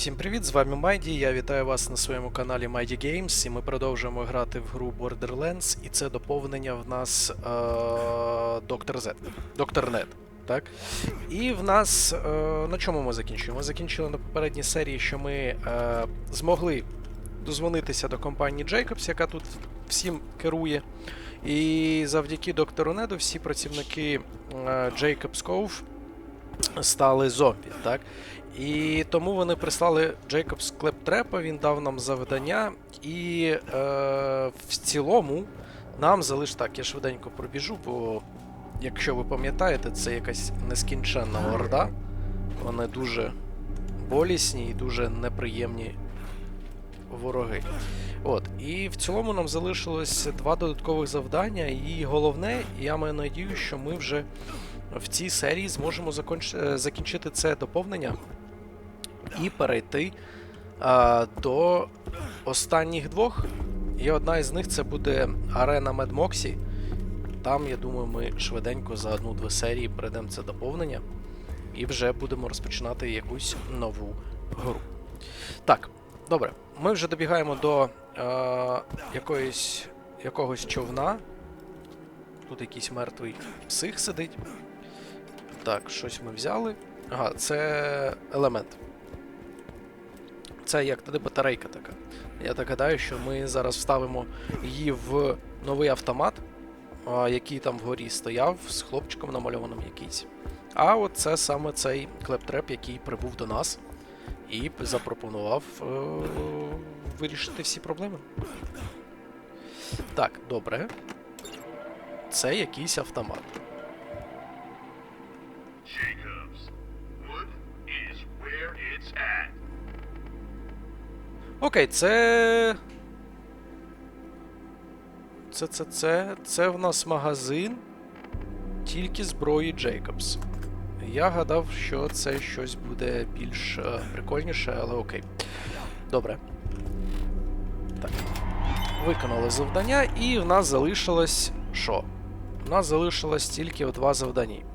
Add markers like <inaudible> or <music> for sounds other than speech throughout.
Всім привіт, з вами Майді. Я вітаю вас на своєму каналі Mighty Games, і ми продовжуємо грати в гру Borderlands, і це доповнення в нас е- Доктор Z. Доктор Нет. Так? І в нас е- на чому ми закінчуємо? Ми закінчили на попередній серії, що ми е- змогли дозвонитися до компанії Jacobs, яка тут всім керує. І завдяки доктору Неду всі працівники е- Jacobs Cove стали зомбі. Так? І тому вони прислали Джейкобс Клептрепа, він дав нам завдання, і е, в цілому нам залиш так, я швиденько пробіжу, бо якщо ви пам'ятаєте, це якась нескінченна орда. Вони дуже болісні і дуже неприємні вороги. От, і в цілому нам залишилось два додаткових завдання, і головне, я маю надію, що ми вже в цій серії зможемо е, закінчити це доповнення і перейти а, до останніх двох. І одна із них це буде арена Медмоксі. Там, я думаю, ми швиденько за одну-дві серії перейдемо це доповнення і вже будемо розпочинати якусь нову гру. Так, добре, ми вже добігаємо до е, якоїсь, якогось човна. Тут якийсь мертвий псих сидить. Так, щось ми взяли. Ага, це елемент. Це як туди батарейка така. Я так гадаю, що ми зараз вставимо її в новий автомат, який там вгорі стояв, з хлопчиком намальованим якийсь. А от це саме цей клептреп, який прибув до нас і запропонував е- вирішити всі проблеми. Так, добре. Це якийсь автомат. Окей, це. Це, це, це. Це в нас магазин. Тільки зброї Джейкобс. Я гадав, що це щось буде більш е, прикольніше, але окей. Добре. Так. Виконали завдання, і в нас залишилось що? У нас залишилось тільки два завдання.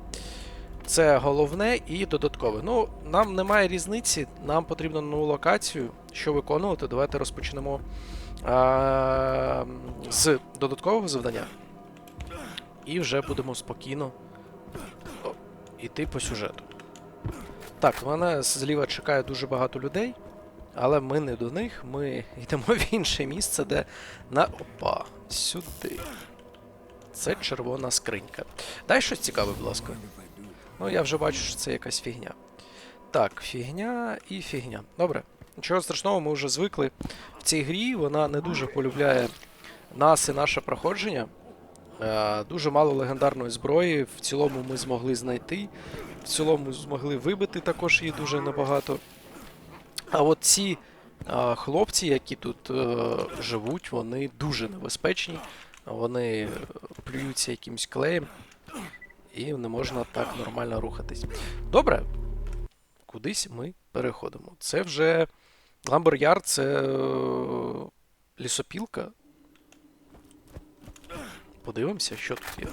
Це головне і додаткове. Ну, нам немає різниці, нам потрібно нову локацію. Що виконувати? Давайте розпочнемо а, з додаткового завдання. І вже будемо спокійно йти по сюжету. Так, мене зліва чекає дуже багато людей, але ми не до них, ми <laughs> йдемо в інше місце, де на. Опа, сюди. Це червона скринька. Дай щось цікаве, будь ласка. Ну, я вже бачу, що це якась фігня. Так, фігня і фігня. Добре. Нічого страшного, ми вже звикли. В цій грі вона не дуже полюбляє нас і наше проходження. Е, дуже мало легендарної зброї. В цілому ми змогли знайти. В цілому змогли вибити також її дуже небагато. А от ці е, хлопці, які тут е, живуть, вони дуже небезпечні. Вони плюються якимсь клеєм і не можна так нормально рухатись. Добре. Кудись ми переходимо. Це вже Ламберяр, це е, лісопілка. Подивимося, що тут є.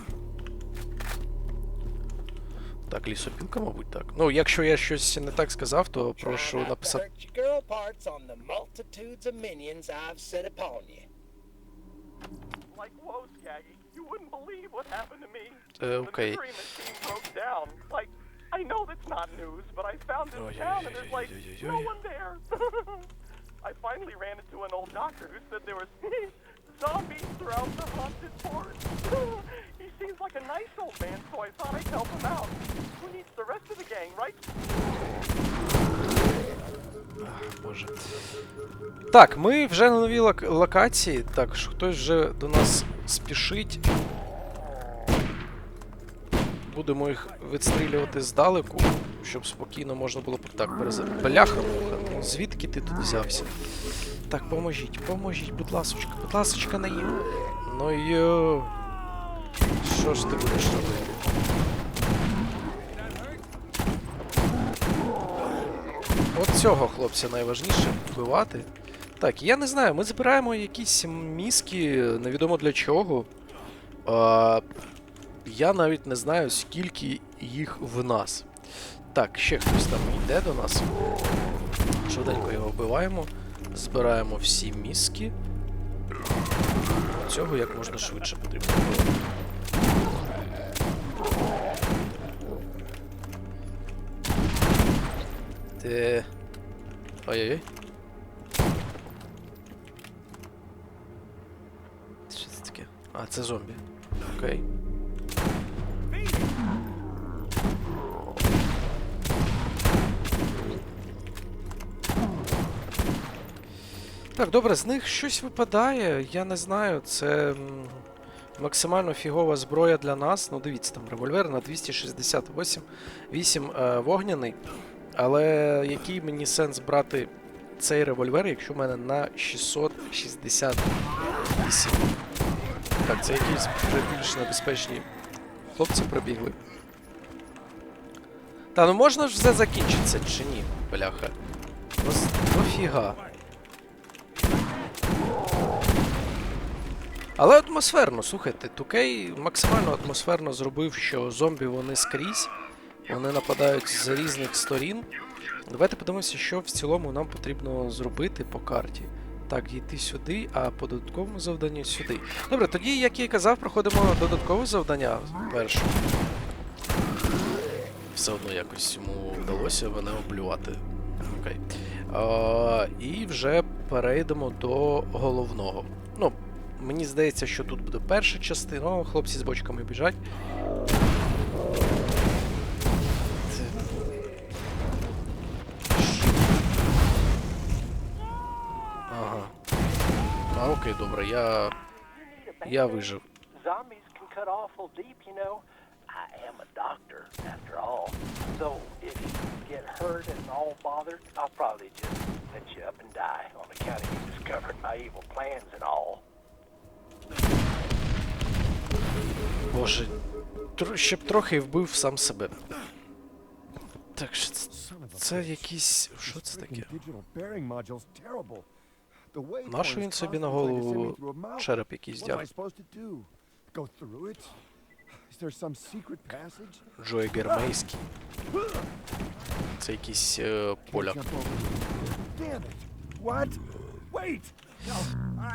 Так, лісопілка, мабуть, так. Ну, якщо я щось не так сказав, то прошу написати. like whoa, Skaggy, you wouldn't believe what happened to me. Uh, okay. The Mercury machine broke down. Like, I know that's not news, but I found this oh, town yeah, and there's yeah, like no one there. <laughs> I finally ran into an old doctor who said there was <laughs> zombies throughout the haunted forest. <laughs> he seems like a nice old man, so I thought I'd help him out. Who needs the rest of the gang, right? Боже. Так, ми вже на новій лок- локації. Так, що хтось вже до нас спішить. Будемо їх відстрілювати здалеку, щоб спокійно можна було так перезар... Бляха, ну звідки ти тут взявся? Так, поможіть, поможіть, будь ласочка, будь ласочка, на їм. Ну йо. Що ж ти будеш робити? От цього хлопця найважніше вбивати. Так, я не знаю, ми збираємо якісь мізки, невідомо для чого. А, я навіть не знаю, скільки їх в нас. Так, ще хтось там йде до нас. Швиденько його вбиваємо, збираємо всі мізки. Цього як можна швидше потрібно Ти... Ой-ой-ой. Що це таке? А, це зомбі. Окей. Так, добре, з них щось випадає, я не знаю, це максимально фігова зброя для нас. Ну, дивіться, там револьвер на 268 8 е, вогняний. Але який мені сенс брати цей револьвер, якщо в мене на 668? Так, це якісь вже більш небезпечні хлопці прибігли. Та ну можна ж все закінчиться чи ні, бляха? Ну, с- Дофіга. Але атмосферно, слухайте, Тукей максимально атмосферно зробив, що зомбі вони скрізь, вони нападають з різних сторін. Давайте подивимося, що в цілому нам потрібно зробити по карті. Так, йти сюди, а по додатковому завданню сюди. Добре, тоді, як я і казав, проходимо додаткове завдання перше. Все одно якось йому вдалося мене облювати. Окей. А, і вже перейдемо до головного. Ну, мені здається, що тут буде перша частина. О, хлопці з бочками біжать. My evil plans and all. Боже, тр... ще б трохи і вбив сам себе. Так, що це, це якісь. Що це таке? Нащо він собі на голову Череп якийсь passage? Джой Гермейський. Це якісь е, поля. Jump over. Damn it! What? Wait! No,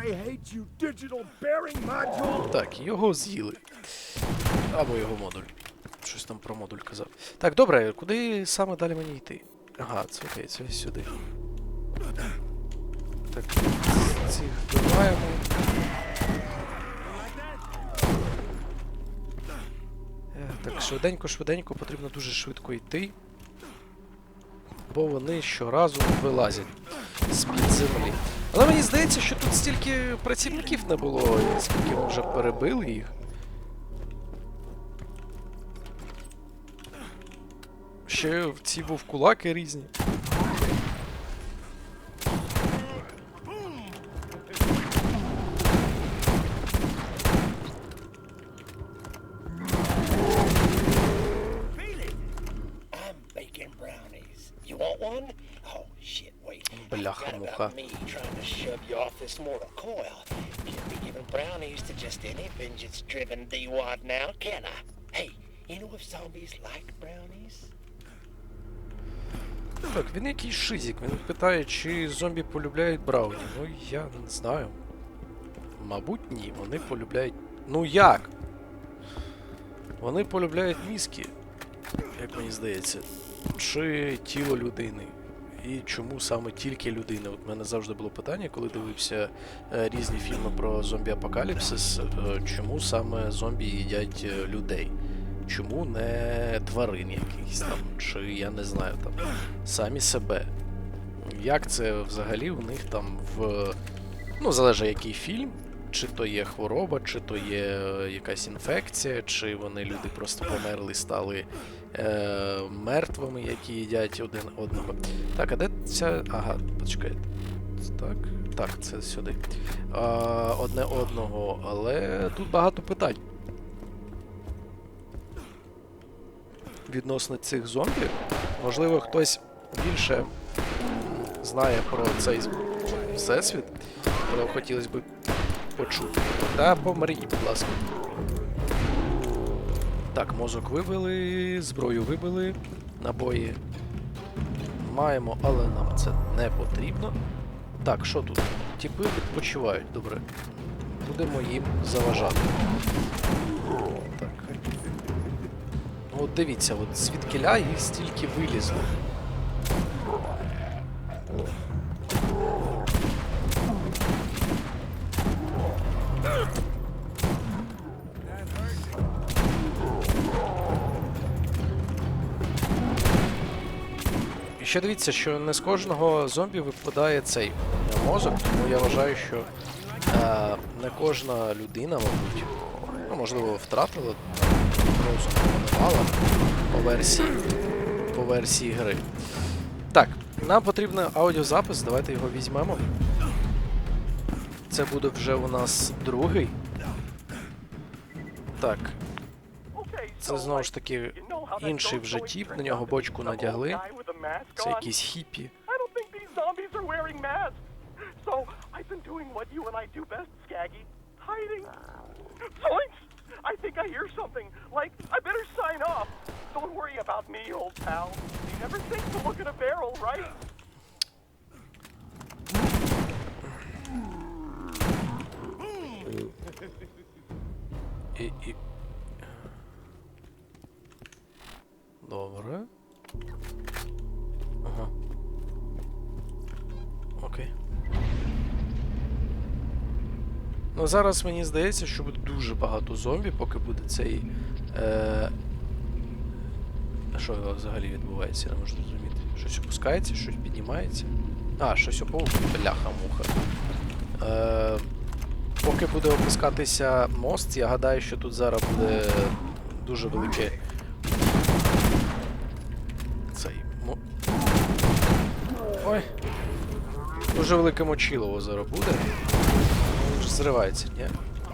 I hate you, digital bearing module! Так, його з'їли. Або його модуль. Щось там про модуль казав. Так, добре, куди саме далі мені йти? Ага, це окей, це сюди. Так, цих вбиваємо. Е, Так, швиденько, швиденько, потрібно дуже швидко йти. Бо вони щоразу вилазять з-під землі. Але мені здається, що тут стільки працівників не було, скільки ми вже перебили їх. Ще ці вовкулаки різні. Vengeance-driven D-wad now, can I? Hey, you know if zombies like brownies? Так, він якийсь шизик. Він питає, чи зомбі полюбляють брауні. Ну, я не знаю. Мабуть, ні. Вони полюбляють. Ну як? Вони полюбляють мізки, як мені здається. Чи тіло людини. І чому саме тільки людини? От мене завжди було питання, коли дивився е, різні фільми про зомбі-апокаліпсис, е, чому саме зомбі їдять е, людей? Чому не тварин якихось там, чи я не знаю там самі себе. Як це взагалі у них там в. Ну, залежить який фільм, чи то є хвороба, чи то є якась інфекція, чи вони люди просто померли, стали е, мертвими, які їдять один одного. Так, а де ця. Ага, почекайте. Так, так, це сюди. А, одне одного, але тут багато питань. Відносно цих зомбі. Можливо, хтось більше знає про цей всесвіт, але хотілося б почути. Та помрій, будь ласка. Так, мозок вибили, зброю вибили, набої маємо, але нам це не потрібно. Так, що тут? Тіпи відпочивають, добре. Будемо їм заважати. Так. Ну, от дивіться, от звідкиля їх стільки вилізло. Ще дивіться, що не з кожного зомбі випадає цей мозок, тому я вважаю, що е, не кожна людина, мабуть, ну, можливо, втратила мала по версії, по версії гри. Так, нам потрібен аудіозапис, давайте його візьмемо. Це буде вже у нас другий. Так, це знову ж таки інший вже тіп, на нього бочку надягли. Це якісь хіпі. I think I hear something. Like, I better sign off. Don't worry about me, old pal. You never think to look at a barrel, right? І, і... Добре. Ага. Окей. Ну зараз мені здається, що буде дуже багато зомбі, поки буде цей. Е... а Що взагалі відбувається, я не можу зрозуміти. Щось опускається, щось піднімається. А, щось опов... Бляха-муха. Е... Поки буде опускатися мост, я гадаю, що тут зараз буде дуже велике. Цей. Мо... Ой. Дуже велике мочилово зараз буде. Він ж зривається, ні?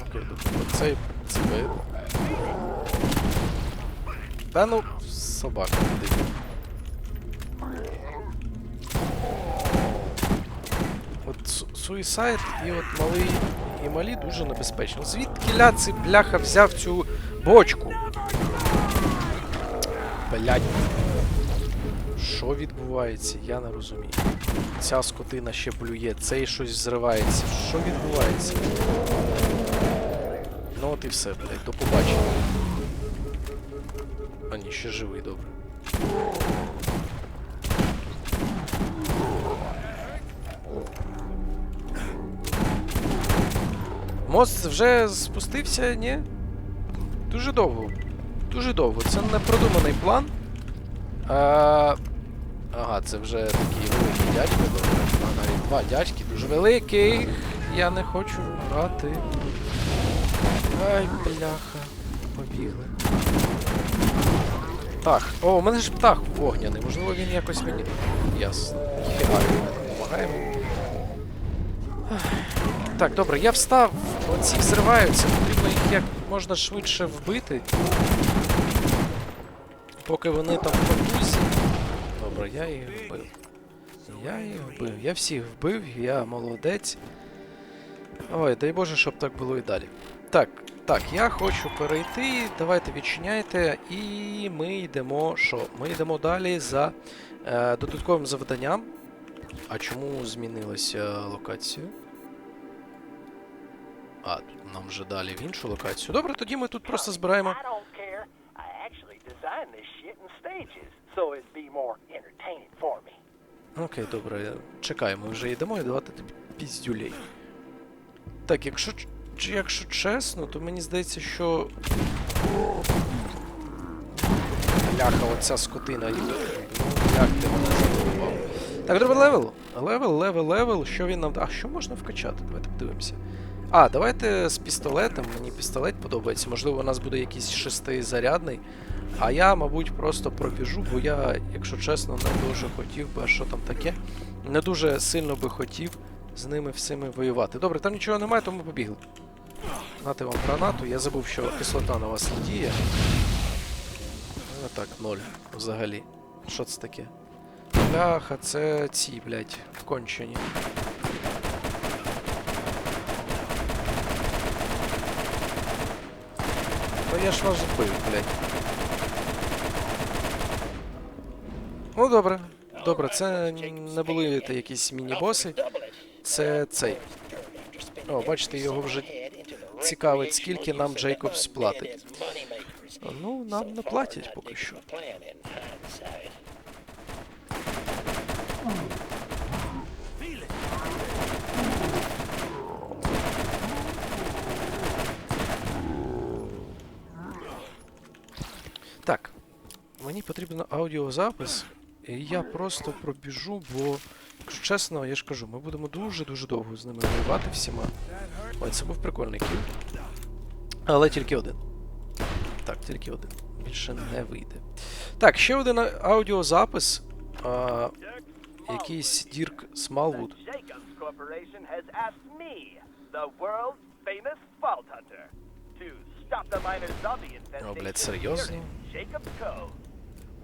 Окей, добре. Цей. Та ну, собака іди. От Суїсайд і от малий і малі дуже небезпечно. Звідки ля цей бляха взяв цю бочку? Блядь. Що відбувається? Я не розумію. Ця скотина ще блює, цей щось зривається. Що відбувається? Ну от і все, блядь, до побачення. А ні, ще живий, добре. Мост вже спустився, ні? Дуже довго. Дуже довго. Це не продуманий план. А... Ага, це вже такий великий дядько, добре. А навіть два дядьки, дуже великих. Я не хочу грати. Ай, бляха. Побігли. Так, о, у мене ж птах вогняний, можливо він якось мені. Ясно. Фіга, він мені допомагає. Так, добре, я встав, оці взриваються, потрібно їх як можна швидше вбити. Поки вони там в потузі. Добре, я їх вбив. Я їх вбив. Я всіх вбив, я молодець. Ой, дай Боже, щоб так було і далі. Так, так, я хочу перейти. Давайте відчиняйте. І ми йдемо. Що? Ми йдемо далі за е, додатковим завданням. А чому змінилася локація? А, тут нам вже далі в іншу локацію. Добре, тоді ми тут просто збираємо. So it'd be more entertaining for me. Окей, добре, чекаємо, вже йдемо і давати тобі піздюлей. Так, якщо, якщо чесно, то мені здається, що. Бляха, оця скотина. і- Ну, як ти мене задовбав. Так, добре, левел. Левел, левел, левел. Що він нам. А що можна вкачати? Давайте подивимося. А, давайте з пістолетом. Мені пістолет подобається. Можливо, у нас буде якийсь шестизарядний. А я, мабуть, просто пробіжу, бо я, якщо чесно, не дуже хотів би, а що там таке. Не дуже сильно би хотів з ними всіми воювати. Добре, там нічого немає, тому побігли. Нати вам гранату. Я забув, що кислота на вас не діє. Ну так, ноль взагалі. Що це таке? Бляха, це ці, блядь, кончені. Та я ж вас вбив, блядь. Ну добре. добре, це не були та якісь міні-боси. Це цей. О, бачите, його вже цікавить, скільки нам Джейкобс платить. Ну, нам не платять поки що. Так, мені потрібен аудіозапис, і я просто пробіжу, бо, якщо чесно, я ж кажу, ми будемо дуже-дуже довго з ними воювати всіма. Ой, це був прикольний кіл. Але тільки один. Так, тільки один. Більше не вийде. Так, ще один аудіозапис. А, якийсь Дірк Смалвуд. Infestation блядь, серйозно? in Jacobs Cove.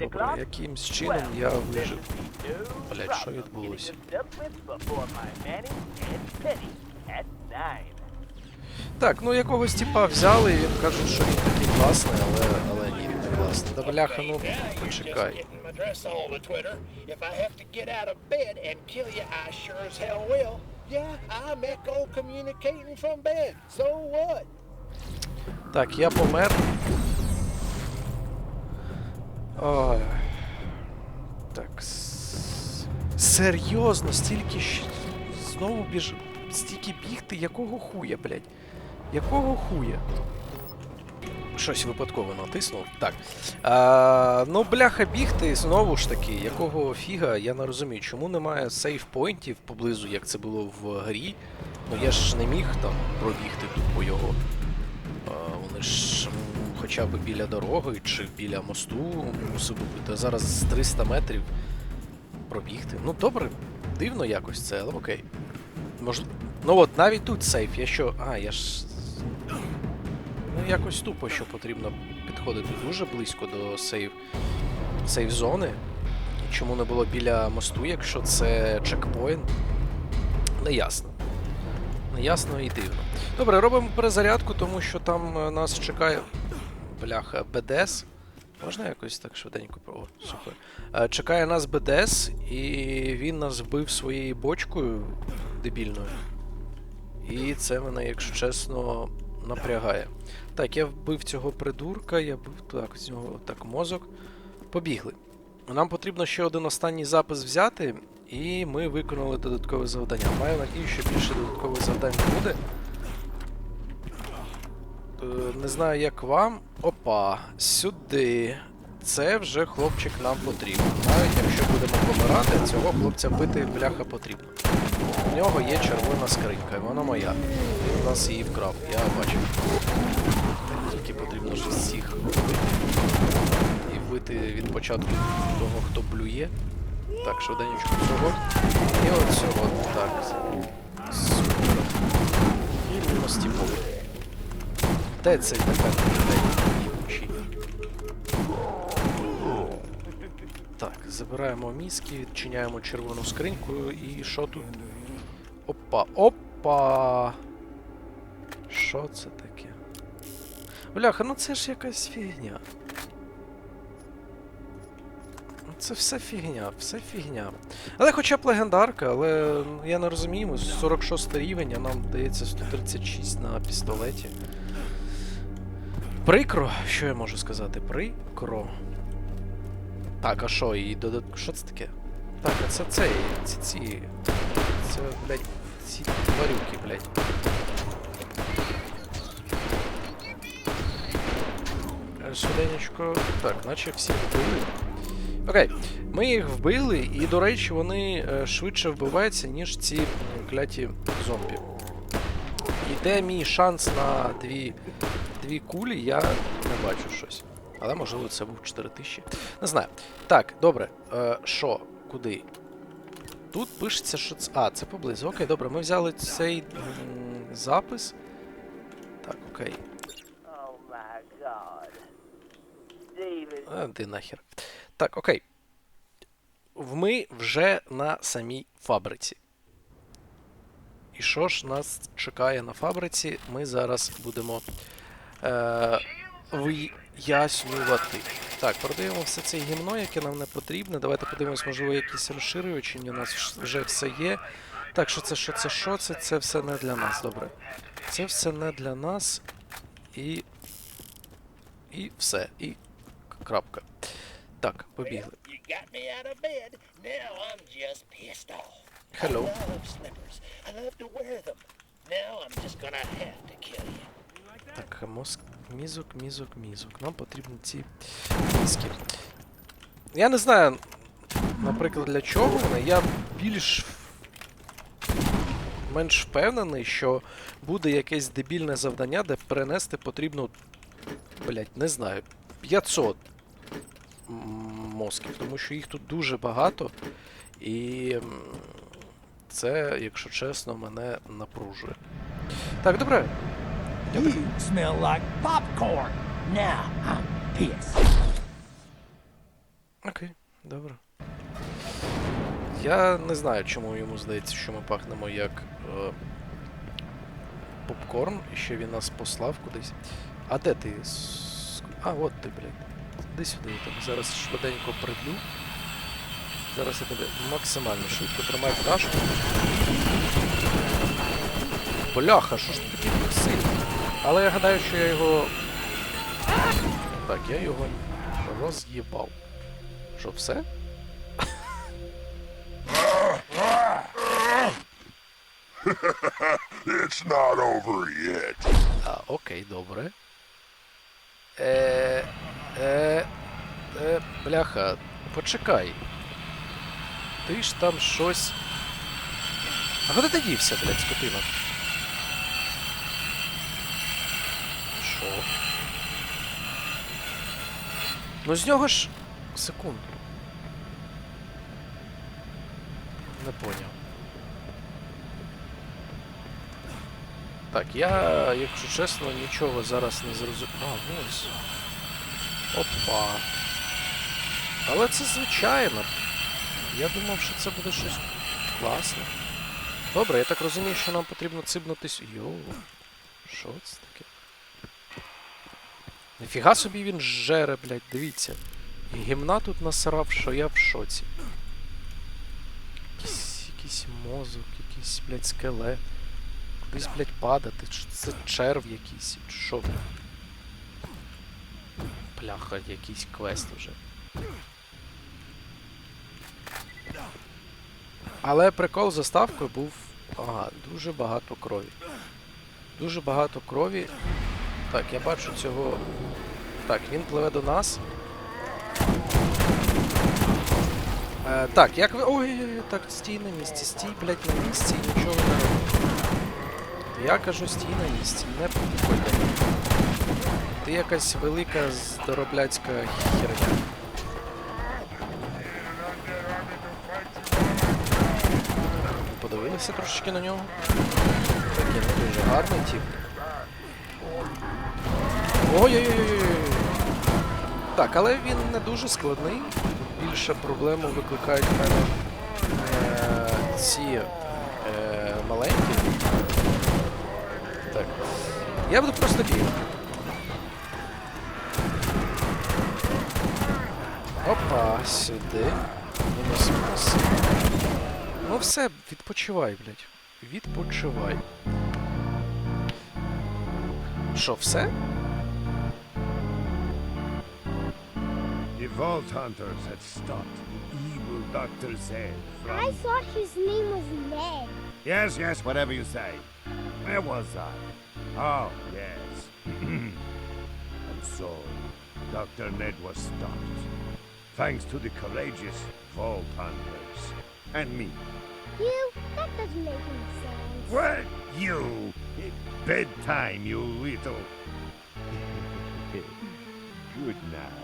Добре, якимсь чином я вижив. Блядь, що відбулося? Так, ну якогось типа взяли, і він каже, що він такий класний, але, але ні, не класний. Да бляха, ну почекай. Так, я помер. Ой. Так. Серйозно, стільки. Знову біж... Стільки бігти, якого хуя, блядь? Якого хуя? Щось випадково натиснув. Так. А, ну, бляха, бігти знову ж таки, якого фіга, я не розумію, чому немає сейф-поінтів поблизу, як це було в грі. Ну я ж не міг там пробігти тупо його. А, Вони ж хоча б біля дороги чи біля мосту мусив бути. Зараз з 300 метрів пробігти. Ну добре, дивно якось це, але окей. Мож... Ну от, навіть тут сейф, я що. А, я ж. Ну якось тупо, що потрібно підходити дуже близько до сейф. сейф-зони. Чому не було біля мосту, якщо це чекпоінт? Неясно. Неясно і дивно. Добре, робимо перезарядку, тому що там е, нас чекає. Бляха, БДС. Можна якось так швиденько. О. Е, Чекає нас БДС, і він нас вбив своєю бочкою дебільною. І це мене, якщо чесно, напрягає. Так, я вбив цього придурка, я вбив так, з нього так мозок. Побігли. Нам потрібно ще один останній запис взяти, і ми виконали додаткове завдання. Маю надію, що більше додаткових завдань не буде. Е, Не знаю, як вам. Опа, сюди. Це вже хлопчик нам потрібен. Навіть якщо будемо помирати, цього хлопця бити бляха потрібно. У нього є червона скринька, вона моя. Він у нас її вкрав, я бачив. Тільки потрібно ж всіх. І вбити від початку того, хто блює. Так, швиденько цього. І от цього. Так. Супер. І мінус тіповий. Де цей тепер їбучий? Так, забираємо мізки, відчиняємо червону скриньку і що тут? Опа, опа! Що це таке? Бляха, ну це ж якась фігня. Це все фігня, все фігня. Але хоча б легендарка, але ну, я не розумію, 46 рівень, а нам дається 136 на пістолеті. Прикро, що я можу сказати? Прикро. Так, а що, і додат... Що це таке? Так, а це цей. Ці ці. Це, блядь, ці тварюки, блядь. Швиденечко. Так, наче всі вбили. Окей, ми їх вбили, і, до речі, вони е, швидше вбиваються, ніж ці кляті зомбі. І де мій шанс на дві, дві кулі, я не бачу щось. Але можливо це був 4000. Не знаю. Так, добре. Е, Що? Куди? Тут пишеться, що це. А, це поблизу. Окей, добре, ми взяли цей м, запис. окей. God. David. А, ти нахер. Так, окей. Ми вже на самій фабриці. І що ж нас чекає на фабриці? Ми зараз будемо е, вияснювати. Так, продаємо все це гімно, яке нам не потрібне. Давайте подивимось, можливо, якісь розширювачі. У нас вже все є. Так, що це, що це, що це? Це все не для нас, добре. Це все не для нас. І. І все. І крапка. Так, побігли. Hello. Так, мозк, мізок, мізок, мізок. Нам потрібні ці мізки. Я не знаю, наприклад, для чого вони. Я більш менш впевнений, що буде якесь дебільне завдання, де перенести потрібно, блять, не знаю, 500 мозків, тому що їх тут дуже багато. І це, якщо чесно, мене напружує. Так, добре. You smell like popcorn. Now I'm pissed. Окей, добре. Я не знаю, чому йому здається, що ми пахнемо як е, попкорн, і що він нас послав кудись. А де ти? А, от ти, блядь. Іди сюди, я тебе зараз швиденько приб'ю. Зараз я тебе максимально швидко тримай пташку. Бляха, що ж ти такий сильний? Але я гадаю, що я його. Так, я його роз'їбав. Що, все? It's not over yet. А, окей, добре. Е, е, е, бляха, почекай. Ти ж там щось. А куди ти дівся, блядь, скотина? Що? Ну з нього ж. Секунду. Не поняв. Так, я, якщо чесно, нічого зараз не зрозумів. А, ось. Опа. Але це звичайно. Я думав, що це буде щось класне. Добре, я так розумію, що нам потрібно цибнутись. Йоу. Що це таке? Ніфіга собі він жере, блядь, дивіться. Гімна тут насрав, що я в шоці. Якийсь, якийсь мозок, якийсь, блядь, скелет. Кудись, блядь, падати. Це черв якийсь? Що, блядь? Бляха, якийсь квест вже. Але прикол заставкою був. Ага, дуже багато крові. Дуже багато крові. Так, я бачу цього. Так, він пливе до нас. Е, так, як ви. Ой, так, стій на місці, стій, блядь, на місці нічого не роби. Я кажу, стій на місці, не підходь. Ти якась велика здоробляцька херня. Подивилися трошечки на нього. Такий не дуже гарний тип. Ой-ой-ой. Так, але він не дуже складний. Більше проблему викликають в мене е, ці е, маленькі. Так. Я буду просто бігати. Опа, сюди. Мінус мінус. Ну все, відпочивай, блядь. Відпочивай. Що, все? The Vault Hunters had stopped the evil Dr. Zed from... I thought his name was Ned. Yes, yes, whatever you say. Where was I? Oh, yes. and so, Dr. Ned was stopped. Thanks to the courageous Vault Hunters. And me. You? That doesn't make any sense. What? You? It's bedtime, you little... <laughs> Good night.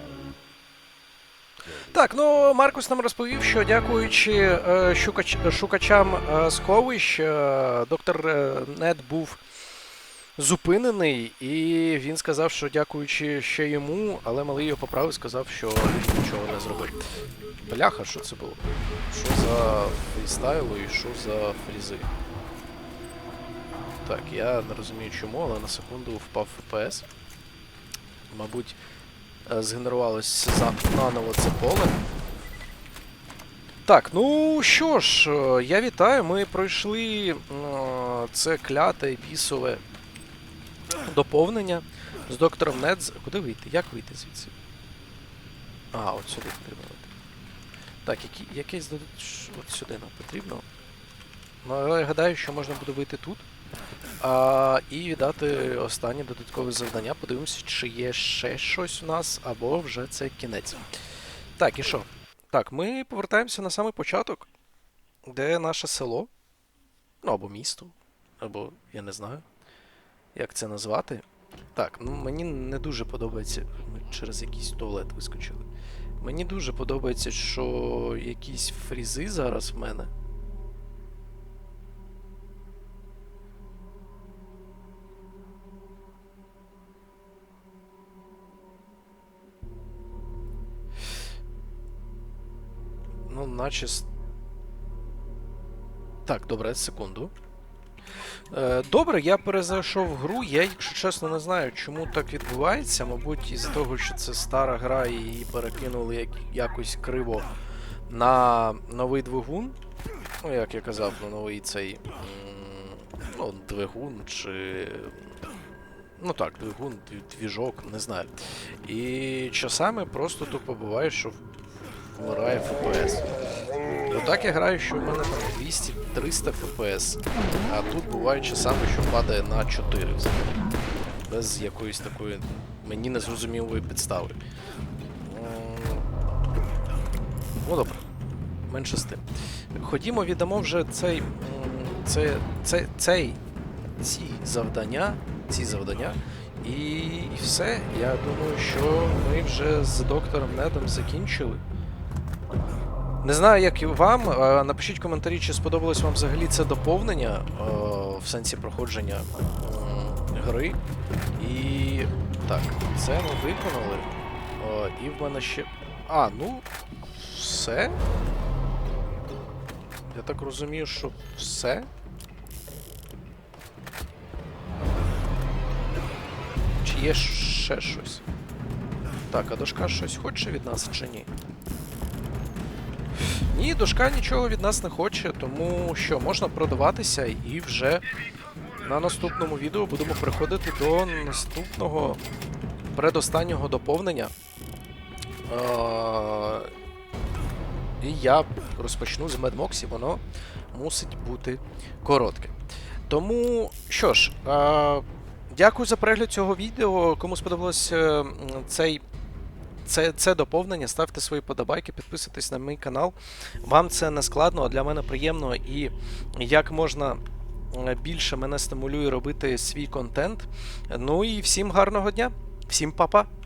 Так, ну Маркус нам розповів, що дякуючи е, щукач, шукачам е, сховищ, е, доктор Нед був зупинений, і він сказав, що дякуючи ще йому, але малий його поправив, сказав, що він нічого не зробив. Бляха, що це було? Що за фрістайлу і що за фрізи? Так, я не розумію чому, але на секунду впав FPS. Мабуть, е, згенерувалось за- наново це поле. Так, ну що ж, е, я вітаю. Ми пройшли е, це кляте пісове доповнення з доктором Недз. Куди вийти? Як вийти звідси? А, от сюди потрібно вийти. Так, які, якесь от сюди нам потрібно. Ну, я гадаю, що можна буде вийти тут. А, і віддати останнє додаткове завдання. Подивимося, чи є ще щось у нас, або вже це кінець. Так, і що? Так, ми повертаємося на самий початок, де наше село. Ну, або місто, або я не знаю, як це назвати. Так, ну мені не дуже подобається. Ми через якийсь туалет вискочили. Мені дуже подобається, що якісь фрізи зараз в мене. Ну, наче. Так, добре, секунду. Е, добре, я перезайшов гру. Я, якщо чесно, не знаю, чому так відбувається. Мабуть, із того, що це стара гра і її перекинули як, якось криво на новий двигун. Ну, як я казав, на новий цей. Ну, двигун чи. Ну так, двигун, двіжок, не знаю. І часами просто тупо буває, що вмирає FPS. Отак я граю, що в мене там 200-300 FPS, а тут буває часами, що падає на 4 взагалі. Без якоїсь такої мені незрозумілої підстави. Ну добре, менше з тим. Ходімо, віддамо вже цей. м, Це, це, цей ці завдання, ці завдання. І, і все. Я думаю, що ми вже з доктором Недом закінчили. Не знаю, як і вам. Напишіть коментарі, чи сподобалось вам взагалі це доповнення е, в сенсі проходження гри. І так, це ми виконали. Е, І в мене ще. А, ну, все. Я так розумію, що все. Чи є ще щось? Так, а дошка щось хоче від нас чи ні? Ні, дошка нічого від нас не хоче, тому що можна продаватися і вже на наступному відео будемо переходити до наступного предостаннього доповнення. І я розпочну з Медмоксі, воно мусить бути коротке. Тому що ж, дякую за перегляд цього відео. Кому сподобалось е, цей це, це доповнення. Ставте свої подобайки, підписуйтесь на мій канал. Вам це не складно, а для мене приємно і як можна е, більше мене стимулює робити свій контент. Ну і всім гарного дня, всім па-па!